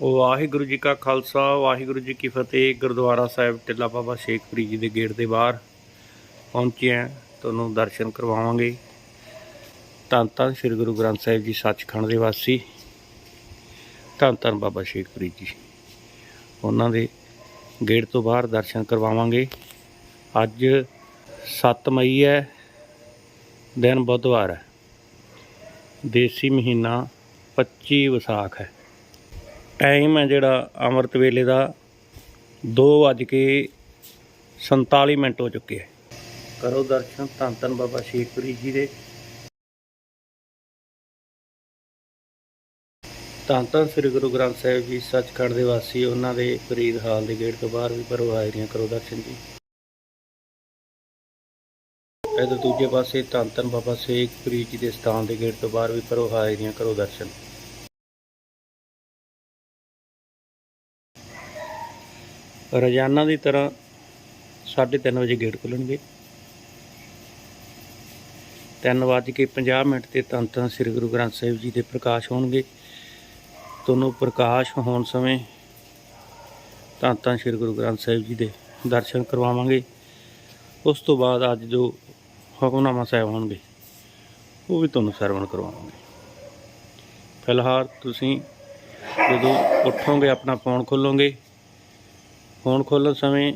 ਵਾਹਿਗੁਰੂ ਜੀ ਕਾ ਖਾਲਸਾ, ਵਾਹਿਗੁਰੂ ਜੀ ਕੀ ਫਤਿਹ। ਗੁਰਦੁਆਰਾ ਸਾਹਿਬ ਟਿੱਲਾ ਬਾਬਾ ਸ਼ੇਖਪੁਰੀ ਜੀ ਦੇ ਗੇਟ ਦੇ ਬਾਹਰ ਪਹੁੰਚੇ ਹਾਂ। ਤੁਹਾਨੂੰ ਦਰਸ਼ਨ ਕਰਵਾਵਾਂਗੇ। ਧੰਨ ਧੰਨ ਸ੍ਰੀ ਗੁਰੂ ਗ੍ਰੰਥ ਸਾਹਿਬ ਜੀ, ਸੱਚਖੰਡ ਦੇ ਵਾਸੀ। ਧੰਨ ਧੰਨ ਬਾਬਾ ਸ਼ੇਖਪੁਰੀ ਜੀ। ਉਹਨਾਂ ਦੇ ਗੇਟ ਤੋਂ ਬਾਹਰ ਦਰਸ਼ਨ ਕਰਵਾਵਾਂਗੇ। ਅੱਜ 7 ਮਈ ਹੈ, ਦਿਨ ਬੁੱਧਵਾਰ ਹੈ। ਦੇਸੀ ਮਹੀਨਾ 25 ਵਿਸਾਖ ਹੈ। ਟਾਈਮ ਹੈ ਜਿਹੜਾ ਅੰਮ੍ਰਿਤ ਵੇਲੇ ਦਾ 2:47 ਮਿੰਟ ਹੋ ਚੁੱਕੇ ਹੈ ਕਰੋ ਦਰਸ਼ਨ ਧੰਨ ਧੰਨ ਬਾਬਾ ਸ਼ੇਖਪੁਰੀ ਜੀ ਦੇ। ਧੰਨ ਧੰਨ ਸ੍ਰੀ ਗੁਰੂ ਗ੍ਰੰਥ ਸਾਹਿਬ ਜੀ, ਸੱਚਖੰਡ ਦੇ ਵਾਸੀ, ਉਹਨਾਂ ਦੇ ਫਰੀਦ ਹਾਲ ਦੇ ਗੇਟ ਤੋਂ ਬਾਹਰ ਵੀ ਭਰੋ ਹਾਜ਼ਰੀਆਂ ਕਰੋ ਦਰਸ਼ਨ ਜੀ। ਇਧਰ ਦੂਜੇ ਪਾਸੇ ਧੰਨ ਧੰਨ ਬਾਬਾ ਸ਼ੇਖਪੁਰੀ ਜੀ ਦੇ ਸਥਾਨ ਦੇ ਗੇਟ ਤੋਂ ਬਾਹਰ ਵੀ ਭਰੋ ਹਾਜ਼ਰੀਆਂ ਕਰੋ ਦਰਸ਼ਨ। ਰੋਜ਼ਾਨਾ ਦੀ ਤਰ੍ਹਾਂ 3:30 ਵਜੇ ਗੇਟ ਖੁੱਲਣਗੇ। 3:50 ਮਿੰਟ ਤੇ ਧੰਨ ਧੰਨ ਸ੍ਰੀ ਗੁਰੂ ਗ੍ਰੰਥ ਸਾਹਿਬ ਜੀ ਦੇ ਪ੍ਰਕਾਸ਼ ਹੋਣਗੇ। ਤੁਹਾਨੂੰ ਪ੍ਰਕਾਸ਼ ਹੋਣ ਸਮੇਂ ਧੰਨ ਧੰਨ ਸ੍ਰੀ ਗੁਰੂ ਗ੍ਰੰਥ ਸਾਹਿਬ ਜੀ ਦੇ ਦਰਸ਼ਨ ਕਰਵਾਵਾਂਗੇ। ਉਸ ਤੋਂ ਬਾਅਦ ਅੱਜ ਜੋ ਹੁਕਮਨਾਮਾ ਸਾਹਿਬ ਹੋਣਗੇ, ਉਹ ਵੀ ਤੁਹਾਨੂੰ ਸਰਵਣ ਕਰਵਾਵਾਂਗੇ। ਫਿਲਹਾਲ ਤੁਸੀਂ ਜਦੋਂ ਉੱਠੋਗੇ, ਆਪਣਾ ਫੋਨ ਖੋਲੋਗੇ ਫੋਨ ਖੋਲ੍ਹਣ ਸਮੇਂ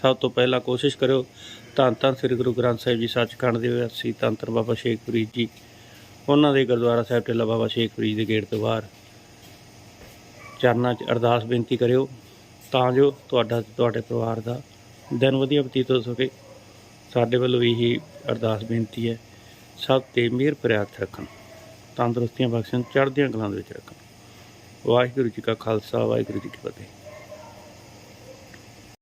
ਸਭ ਤੋਂ ਪਹਿਲਾਂ ਕੋਸ਼ਿਸ਼ ਕਰਿਓ ਧੰਨ ਧੰਨ ਸ੍ਰੀ ਗੁਰੂ ਗ੍ਰੰਥ ਸਾਹਿਬ ਜੀ ਸੱਚਖੰਡ ਦੇ ਵਾਸੀ ਧੰਨ ਧੰਨ ਬਾਬਾ ਸ਼ੇਖਪੁਰੀ ਜੀ, ਉਹਨਾਂ ਦੇ ਗੁਰਦੁਆਰਾ ਸਾਹਿਬ ਟਿੱਲਾ ਬਾਬਾ ਸ਼ੇਖਪੁਰੀ ਦੇ ਗੇਟ ਤੋਂ ਬਾਹਰ। ਚਰਨਾਂ 'ਚ ਅਰਦਾਸ ਬੇਨਤੀ ਕਰਿਓ ਤਾਂ ਜੋ ਤੁਹਾਡਾ ਤੇ ਤੁਹਾਡੇ ਪਰਿਵਾਰ ਦਾ ਦਿਨ ਵਧੀਆ ਬਤੀਤ ਹੋ ਸਕੇ। ਸਾਡੇ ਵੱਲੋਂ ਇਹੀ ਅਰਦਾਸ ਬੇਨਤੀ ਹੈ, ਸਭ ਤੇ ਮਿਹਰ ਪ੍ਰਿਆਤ ਰੱਖਣ, ਤੰਦਰੁਸਤੀਆਂ ਬਖਸ਼ਣ, ਚੜ੍ਹਦੀਆਂ ਕਲਾਂ ਦੇ ਵਿੱਚ ਰੱਖਣ। ਵਾਹਿਗੁਰੂ ਜੀ ਕਾ ਖਾਲਸਾ, ਵਾਹਿਗੁਰੂ ਜੀ ਕੀ ਫਤਿਹ।